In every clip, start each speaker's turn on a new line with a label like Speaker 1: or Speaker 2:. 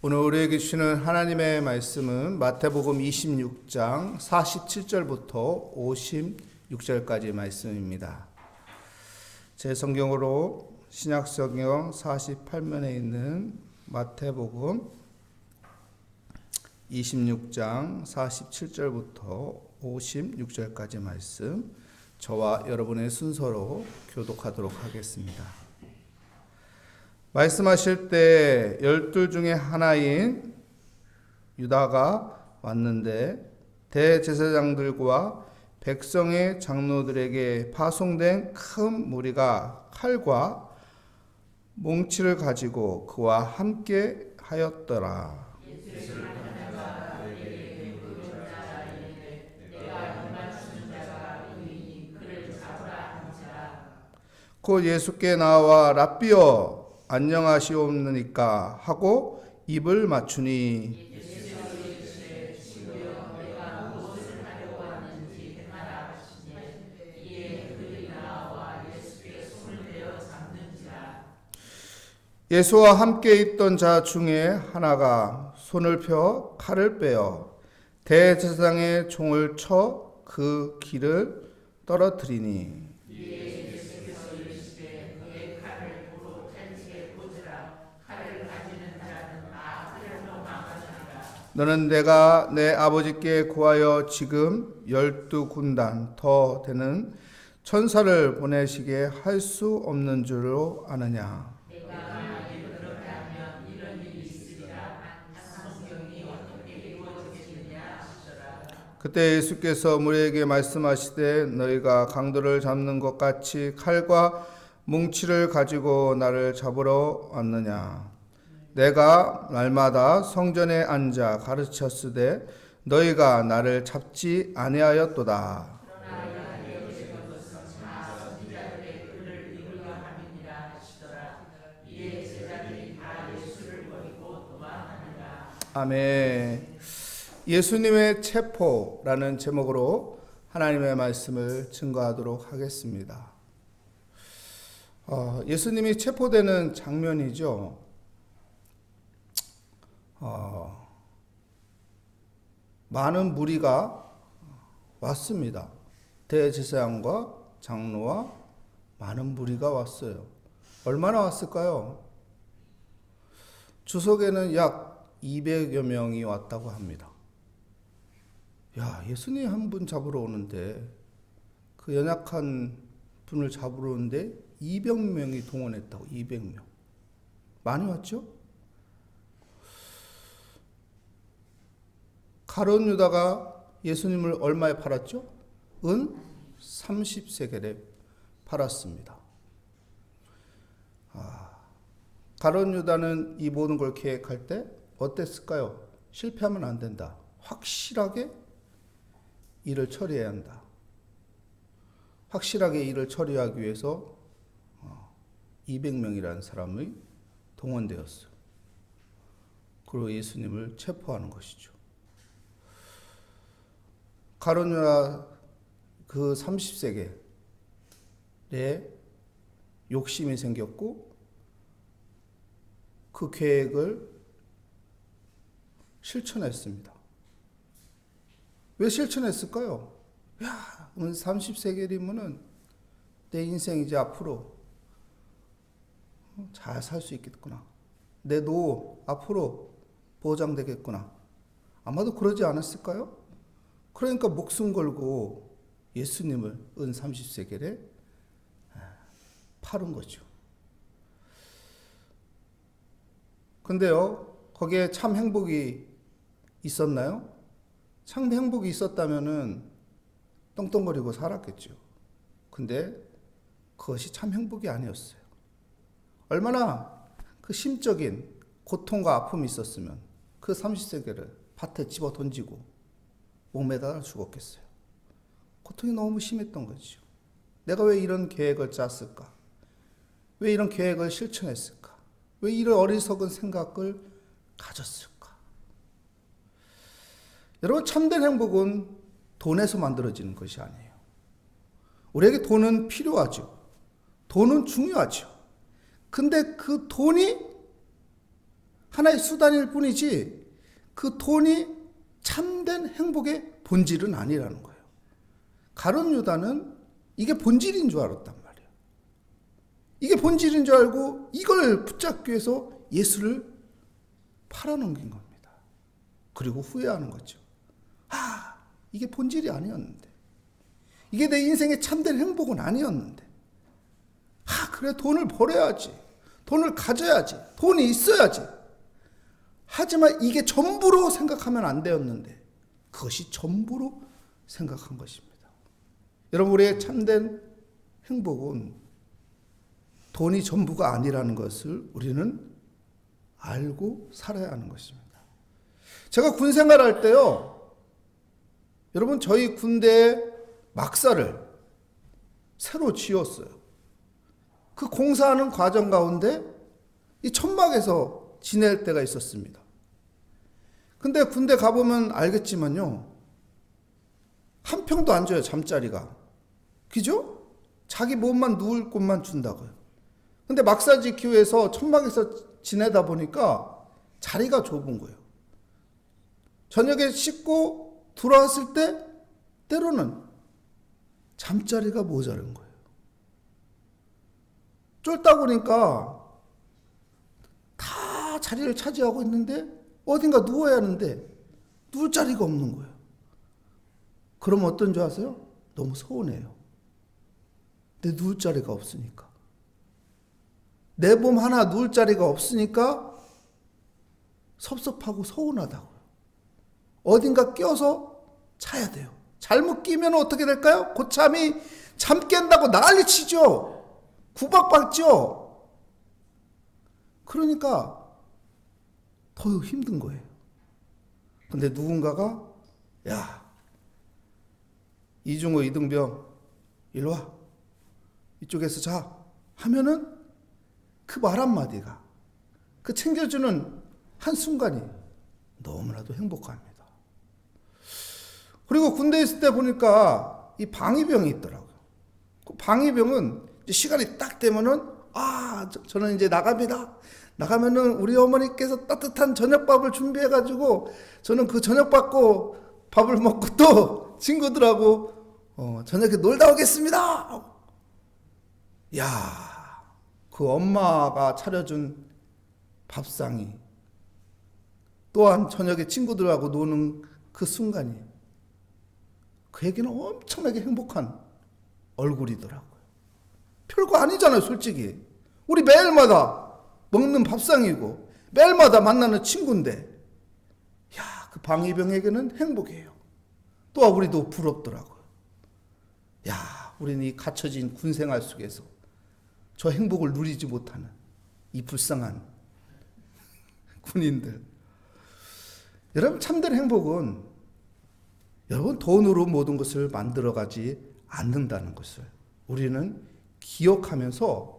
Speaker 1: 오늘 우리에게 주시는 하나님의 말씀은 마태복음 26장 47절부터 56절까지 말씀입니다. 제 성경으로 신약 성경 48면에 있는 마태복음 26장 47절부터 56절까지 말씀 저와 여러분의 순서로 교독하도록 하겠습니다. 말씀하실 때 열둘 중에 하나인 유다가 왔는데 대제사장들과 백성의 장로들에게 파송된 큰 무리가 칼과 몽치를 가지고 그와 함께 하였더라. 곧 예수께 나와 랍비여 안녕하시옵나이까 하고 입을 맞추니 예수와 함께 있던 자 중에 하나가 손을 펴 칼을 빼어 대제사장의 총을 쳐 그 길을 떨어뜨리니 너는 내가 내 아버지께 구하여 지금 열두 군단 더 되는 천사를 보내시게 할 수 없는 줄로 아느냐. 그때 예수께서 무리에게 말씀하시되 너희가 강도를 잡는 것 같이 칼과 뭉치를 가지고 나를 잡으러 왔느냐. 내가 날마다 성전에 앉아 가르쳤으되 너희가 나를 잡지 아니하였도다. 아멘. 예수님의 체포라는 제목으로 하나님의 말씀을 증거하도록 하겠습니다. 어, 예수님이 체포되는 장면이죠. 어, 많은 무리가 왔습니다. 대제사장과 장로와 많은 무리가 왔어요. 얼마나 왔을까요? 주석에는 약 200여 명이 왔다고 합니다. 야, 예수님 한 분 잡으러 오는데 그 연약한 분을 잡으러 오는데 200명이 동원했다고 200명. 많이 왔죠? 가론 유다가 예수님을 얼마에 팔았죠? 은 30세겔에 팔았습니다. 아, 가론 유다는 이 모든 걸 계획할 때 어땠을까요? 실패하면 안 된다. 확실하게 일을 처리해야 한다. 확실하게 일을 처리하기 위해서 200명이라는 사람이 동원되었어요. 그리고 예수님을 체포하는 것이죠. 가론유라 그 30세기에 욕심이 생겼고 그 계획을 실천했습니다. 왜 실천했을까요? 야, 30세기이면은 내 인생 이제 앞으로 잘 살 수 있겠구나. 내 노후 앞으로 보장되겠구나. 아마도 그러지 않았을까요? 그러니까 목숨 걸고 예수님을 은 30세겔에 팔은 거죠. 근데요, 거기에 참 행복이 있었나요? 참 행복이 있었다면은 떵떵거리고 살았겠죠. 근데 그것이 참 행복이 아니었어요. 얼마나 그 심적인 고통과 아픔이 있었으면 그 30세계를 밭에 집어 던지고 목매달아 죽었겠어요. 고통이 너무 심했던 거죠. 내가 왜 이런 계획을 짰을까? 왜 이런 계획을 실천했을까? 왜 이런 어리석은 생각을 가졌을까? 여러분, 참된 행복은 돈에서 만들어지는 것이 아니에요. 우리에게 돈은 필요하죠. 돈은 중요하죠. 근데 그 돈이 하나의 수단일 뿐이지 그 돈이 참된 행복의 본질은 아니라는 거예요. 가론 유다는 이게 본질인 줄 알았단 말이에요. 이게 본질인 줄 알고 이걸 붙잡기 위해서 예수를 팔아넘긴 겁니다. 그리고 후회하는 거죠. 아, 이게 본질이 아니었는데. 이게 내 인생의 참된 행복은 아니었는데. 아, 그래, 돈을 벌어야지. 돈을 가져야지. 돈이 있어야지. 하지만 이게 전부로 생각하면 안 되었는데, 그것이 전부로 생각한 것입니다. 여러분, 우리의 참된 행복은 돈이 전부가 아니라는 것을 우리는 알고 살아야 하는 것입니다. 제가 군 생활할 때요, 여러분, 저희 군대 막사를 새로 지었어요. 그 공사하는 과정 가운데 이 천막에서 지낼 때가 있었습니다. 근데 군대 가보면 알겠지만요. 한 평도 안 줘요, 잠자리가. 그죠? 자기 몸만 누울 곳만 준다고요. 근데 막사지 기후에서 천막에서 지내다 보니까 자리가 좁은 거예요. 저녁에 씻고 들어왔을 때 때로는 잠자리가 모자른 거예요. 쫄다 보니까 다 자리를 차지하고 있는데 어딘가 누워야 하는데 누울 자리가 없는 거예요. 그럼 어떤 줄 아세요? 너무 서운해요. 내 누울 자리가 없으니까. 내 몸 하나 누울 자리가 없으니까 섭섭하고 서운하다고요. 어딘가 껴서 자야 돼요. 잘못 끼면 어떻게 될까요? 고참이 잠 깬다고 난리 치죠. 구박받죠. 그러니까 더 힘든 거예요. 근데 누군가가 야 이중호 이등병 일로 와 이쪽에서 자 하면은 그 말 한마디가 그 챙겨주는 한순간이 너무나도 행복합니다. 그리고 군대에 있을 때 보니까 이 방위병이 있더라고요. 그 방위병은 시간이 딱 되면은 아 저, 는 이제 나갑니다. 나가면은 우리 어머니께서 따뜻한 저녁밥을 준비해 가지고 저는 그 저녁 받고 밥을 먹고 또 친구들하고 어, 저녁에 놀다 오겠습니다. 야, 그 엄마가 차려준 밥상이 또한 저녁에 친구들하고 노는 그 순간이 그에게는 엄청나게 행복한 얼굴이더라고요. 별거 아니잖아요, 솔직히. 우리 매일마다 먹는 밥상이고 매일마다 만나는 친구인데 야, 그 방위병에게는 행복이에요. 또 우리도 부럽더라고요. 야, 우리는 이 갇혀진 군 생활 속에서 저 행복을 누리지 못하는 이 불쌍한 군인들. 여러분, 참된 행복은 여러분 돈으로 모든 것을 만들어 가지 않는다는 것을 우리는 기억하면서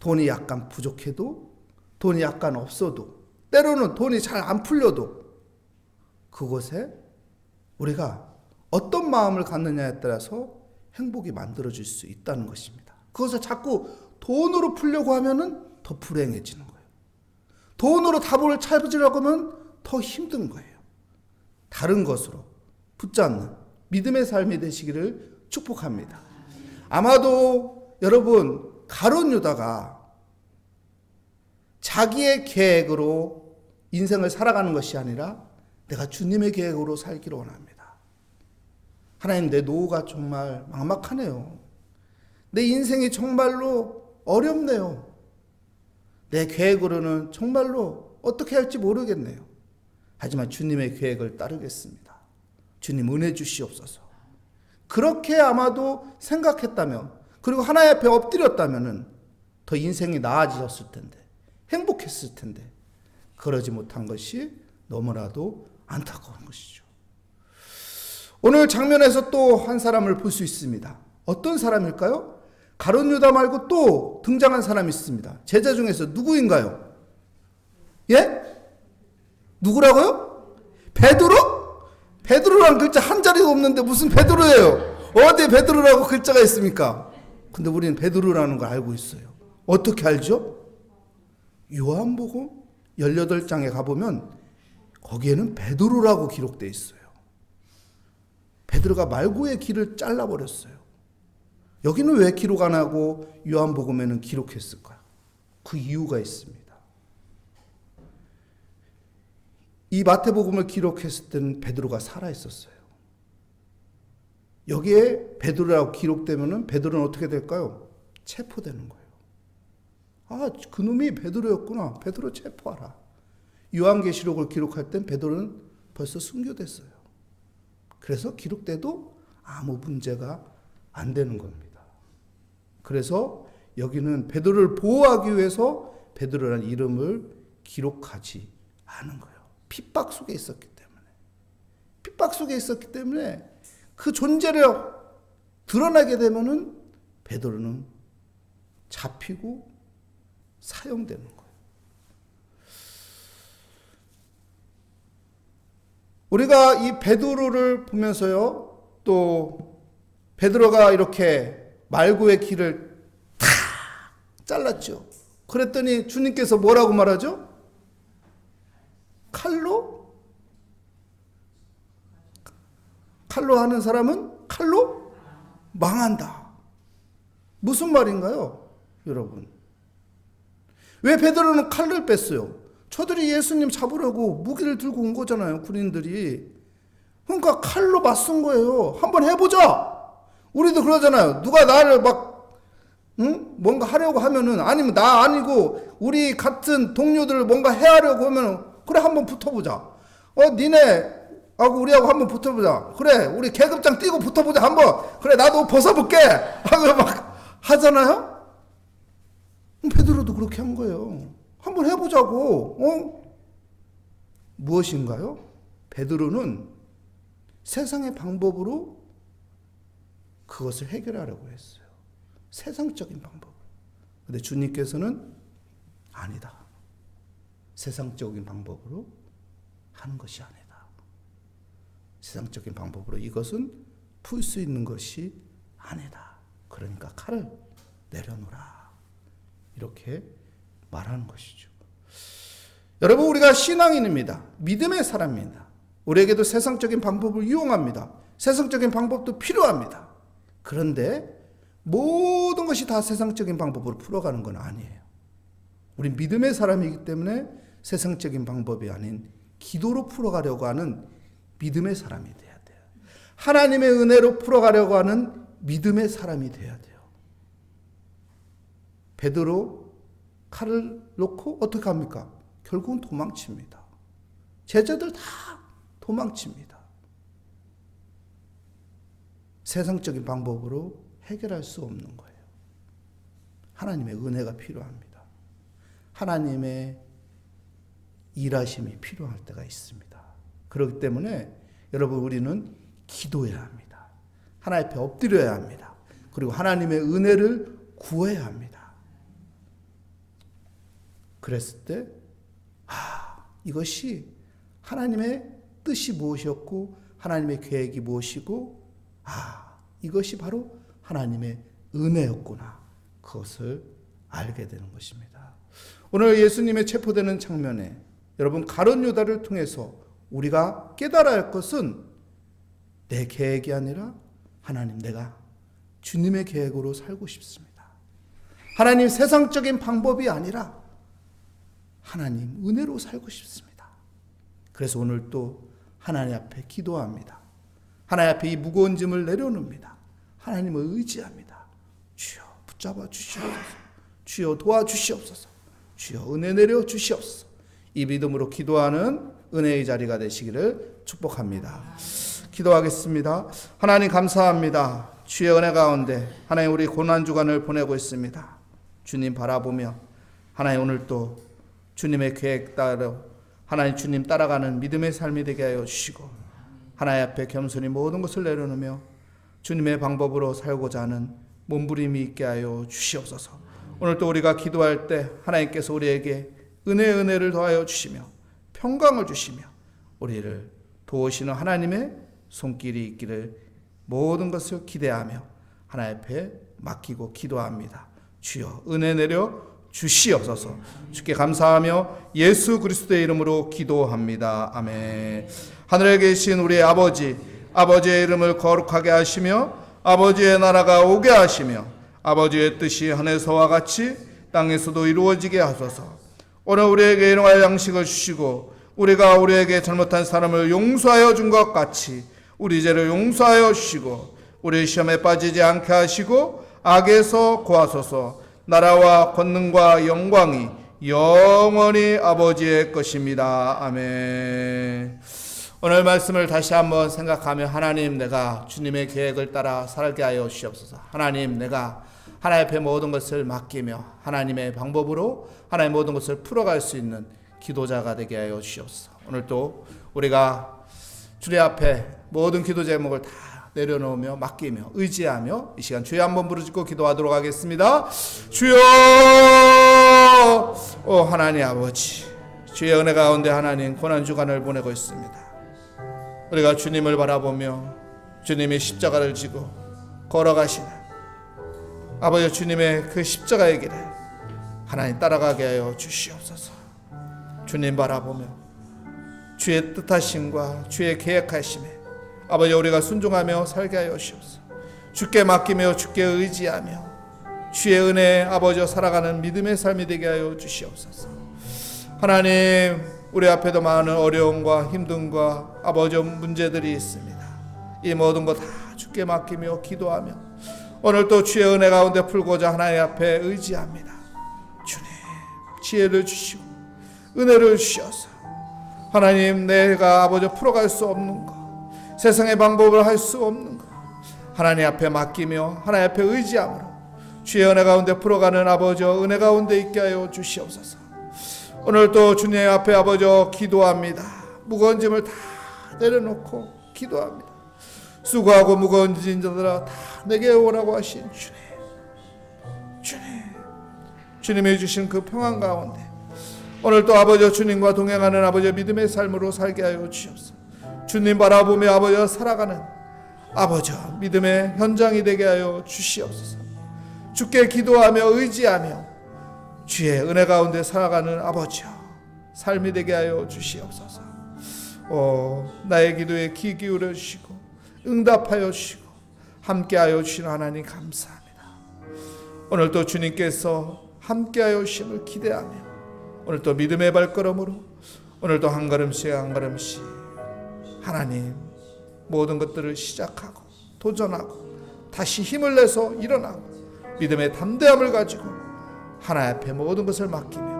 Speaker 1: 돈이 약간 부족해도 돈이 약간 없어도 때로는 돈이 잘 안 풀려도 그곳에 우리가 어떤 마음을 갖느냐에 따라서 행복이 만들어질 수 있다는 것입니다. 그것을 자꾸 돈으로 풀려고 하면은 더 불행해지는 거예요. 돈으로 답을 찾으려고 하면 더 힘든 거예요. 다른 것으로 붙잡는 믿음의 삶이 되시기를 축복합니다. 아마도 여러분 가론 유다가 자기의 계획으로 인생을 살아가는 것이 아니라 내가 주님의 계획으로 살기를 원합니다. 하나님 내 노후가 정말 막막하네요. 내 인생이 정말로 어렵네요. 내 계획으로는 정말로 어떻게 할지 모르겠네요. 하지만 주님의 계획을 따르겠습니다. 주님 은혜 주시옵소서. 그렇게 아마도 생각했다면 그리고 하나님 앞에 엎드렸다면은 더 인생이 나아지셨을 텐데 행복했을 텐데 그러지 못한 것이 너무나도 안타까운 것이죠. 오늘 장면에서 또 한 사람을 볼 수 있습니다. 어떤 사람일까요? 가론 유다 말고 또 등장한 사람이 있습니다. 제자 중에서 누구인가요? 예? 누구라고요? 베드로? 베드로란 글자 한 자리도 없는데 무슨 베드로예요? 어디에 베드로라고 글자가 있습니까? 근데 우리는 베드로라는 걸 알고 있어요. 어떻게 알죠? 요한복음 18장에 가보면 거기에는 베드로라고 기록되어 있어요. 베드로가 말고의 길을 잘라버렸어요. 여기는 왜 기록 안 하고 요한복음에는 기록했을까요? 그 이유가 있습니다. 이 마태복음을 기록했을 때는 베드로가 살아 있었어요. 여기에 베드로라고 기록되면은 베드로는 어떻게 될까요? 체포되는 거예요. 아, 그놈이 베드로였구나. 베드로 체포하라. 요한계시록을 기록할 땐 베드로는 벌써 순교됐어요. 그래서 기록돼도 아무 문제가 안 되는 겁니다. 그래서 여기는 베드로를 보호하기 위해서 베드로라는 이름을 기록하지 않은 거예요. 핍박 속에 있었기 때문에. 핍박 속에 있었기 때문에 그 존재를 드러나게 되면은 베드로는 잡히고 사용되는 거예요. 우리가 이 베드로를 보면서요, 또 베드로가 이렇게 말고의 길을 탁 잘랐죠. 그랬더니 주님께서 뭐라고 말하죠? 칼로? 칼로 하는 사람은 칼로 망한다. 무슨 말인가요? 여러분. 왜 베드로는 칼을 뺐어요? 저들이 예수님 잡으려고 무기를 들고 온 거잖아요, 군인들이. 그러니까 칼로 맞선 거예요. 한번 해보자! 우리도 그러잖아요. 누가 나를 막, 응? 뭔가 하려고 하면은, 아니면 나 아니고, 우리 같은 동료들을 뭔가 해하려고 하면은, 그래, 한번 붙어보자. 어, 니네, 하고 우리하고 한번 붙어보자. 그래, 우리 계급장 뛰고 붙어보자, 한번. 그래, 나도 벗어볼게! 하고 막 하잖아요? 베드로도 그렇게 한 거예요. 한번 해보자고. 어? 무엇인가요? 베드로는 세상의 방법으로 그것을 해결하려고 했어요. 세상적인 방법. 근데 주님께서는 아니다. 세상적인 방법으로 하는 것이 아니다. 세상적인 방법으로 이것은 풀 수 있는 것이 아니다. 그러니까 칼을 내려놓으라. 이렇게 말하는 것이죠. 여러분, 우리가 신앙인입니다. 믿음의 사람입니다. 우리에게도 세상적인 방법을 이용합니다. 세상적인 방법도 필요합니다. 그런데 모든 것이 다 세상적인 방법으로 풀어가는 건 아니에요. 우리 믿음의 사람이기 때문에 세상적인 방법이 아닌 기도로 풀어가려고 하는 믿음의 사람이 돼야 돼요. 하나님의 은혜로 풀어가려고 하는 믿음의 사람이 돼야 돼요. 베드로 칼을 놓고 어떻게 합니까? 결국은 도망칩니다. 제자들 다 도망칩니다. 세상적인 방법으로 해결할 수 없는 거예요. 하나님의 은혜가 필요합니다. 하나님의 일하심이 필요할 때가 있습니다. 그렇기 때문에 여러분 우리는 기도해야 합니다. 하나님 앞에 엎드려야 합니다. 그리고 하나님의 은혜를 구해야 합니다. 그랬을 때, 아, 이것이 하나님의 뜻이 무엇이었고, 하나님의 계획이 무엇이고, 아, 이것이 바로 하나님의 은혜였구나. 그것을 알게 되는 것입니다. 오늘 예수님의 체포되는 장면에 여러분 가론 유다를 통해서 우리가 깨달아야 할 것은 내 계획이 아니라 하나님 내가 주님의 계획으로 살고 싶습니다. 하나님 세상적인 방법이 아니라 하나님 은혜로 살고 싶습니다. 그래서 오늘 또 하나님 앞에 기도합니다. 하나님 앞에 이 무거운 짐을 내려놓습니다. 하나님을 의지합니다. 주여 붙잡아 주시옵소서. 주여 도와 주시옵소서. 주여 은혜 내려 주시옵소서. 이 믿음으로 기도하는 은혜의 자리가 되시기를 축복합니다. 기도하겠습니다. 하나님 감사합니다. 주의 은혜 가운데 하나님 우리 고난 주간을 보내고 있습니다. 주님 바라보며 하나님 오늘 또 주님의 계획 따라 하나님 주님 따라가는 믿음의 삶이 되게 하여 주시고 하나님 앞에 겸손히 모든 것을 내려놓으며 주님의 방법으로 살고자 하는 몸부림이 있게 하여 주시옵소서. 오늘 또 우리가 기도할 때 하나님께서 우리에게 은혜 은혜를 더하여 주시며 평강을 주시며 우리를 도우시는 하나님의 손길이 있기를 모든 것을 기대하며 하나님 앞에 맡기고 기도합니다. 주여 은혜 내려 주시옵소서. 주께 감사하며 예수 그리스도의 이름으로 기도합니다. 아멘. 하늘에 계신 우리 아버지, 아버지의 이름을 거룩하게 하시며 아버지의 나라가 오게 하시며 아버지의 뜻이 하늘에서와 같이 땅에서도 이루어지게 하소서. 오늘 우리에게 일용할 양식을 주시고 우리가 우리에게 잘못한 사람을 용서하여 준 것 같이 우리 죄를 용서하여 주시고 우리 시험에 빠지지 않게 하시고 악에서 구하소서 나라와 권능과 영광이 영원히 아버지의 것입니다. 아멘. 오늘 말씀을 다시 한번 생각하며 하나님 내가 주님의 계획을 따라 살게 하여 주시옵소서. 하나님 내가 하나님 앞에 모든 것을 맡기며 하나님의 방법으로 하나님 모든 것을 풀어갈 수 있는 기도자가 되게 하여 주시옵소서. 오늘 또 우리가 주님 앞에 모든 기도 제목을 다 내려놓으며 맡기며 의지하며 이 시간 주여 한번 부르짖고 기도하도록 하겠습니다. 주여 오 하나님 아버지 주의 은혜 가운데 하나님 고난 주간을 보내고 있습니다. 우리가 주님을 바라보며 주님의 십자가를 지고 걸어가시는 아버지 주님의 그 십자가의 길에 하나님 따라가게 하여 주시옵소서. 주님 바라보며 주의 뜻하심과 주의 계획하심에 아버지 우리가 순종하며 살게 하여 주옵소서. 주께 맡기며 주께 의지하며 주의 은혜 아버지와 살아가는 믿음의 삶이 되게 하여 주시옵소서. 하나님 우리 앞에도 많은 어려움과 힘듦과 아버지 문제들이 있습니다. 이 모든 것 다 주께 맡기며 기도하며 오늘 또 주의 은혜 가운데 풀고자 하나님 앞에 의지합니다. 지혜를 주시고 은혜를 주셔서 하나님 내가 아버지 풀어갈 수 없는 것 세상의 방법을 할 수 없는 것 하나님 앞에 맡기며 하나님 앞에 의지함으로 주의 은혜 가운데 풀어가는 아버지 은혜 가운데 있게 하여 주시옵소서. 오늘 또 주님 앞에 아버지 기도합니다. 무거운 짐을 다 내려놓고 기도합니다. 수고하고 무거운 짐자들아 다 내게 오라고 하신 주님 주님이 주신 그 평안 가운데 오늘 또 아버지 주님과 동행하는 아버지 믿음의 삶으로 살게 하여 주옵소서. 주님 바라보며 아버지 살아가는 아버지 믿음의 현장이 되게 하여 주시옵소서. 주께 기도하며 의지하며 주의 은혜 가운데 살아가는 아버지 삶이 되게 하여 주시옵소서. 오, 나의 기도에 귀 기울여 주시고 응답하여 주시고 함께하여 주신 하나님 감사합니다. 오늘 또 주님께서 함께하여 주심을 기대하며 오늘 또 믿음의 발걸음으로 오늘 또한 걸음씩 한 걸음씩 하나님 모든 것들을 시작하고 도전하고 다시 힘을 내서 일어나고 믿음의 담대함을 가지고 하나님 앞에 모든 것을 맡기며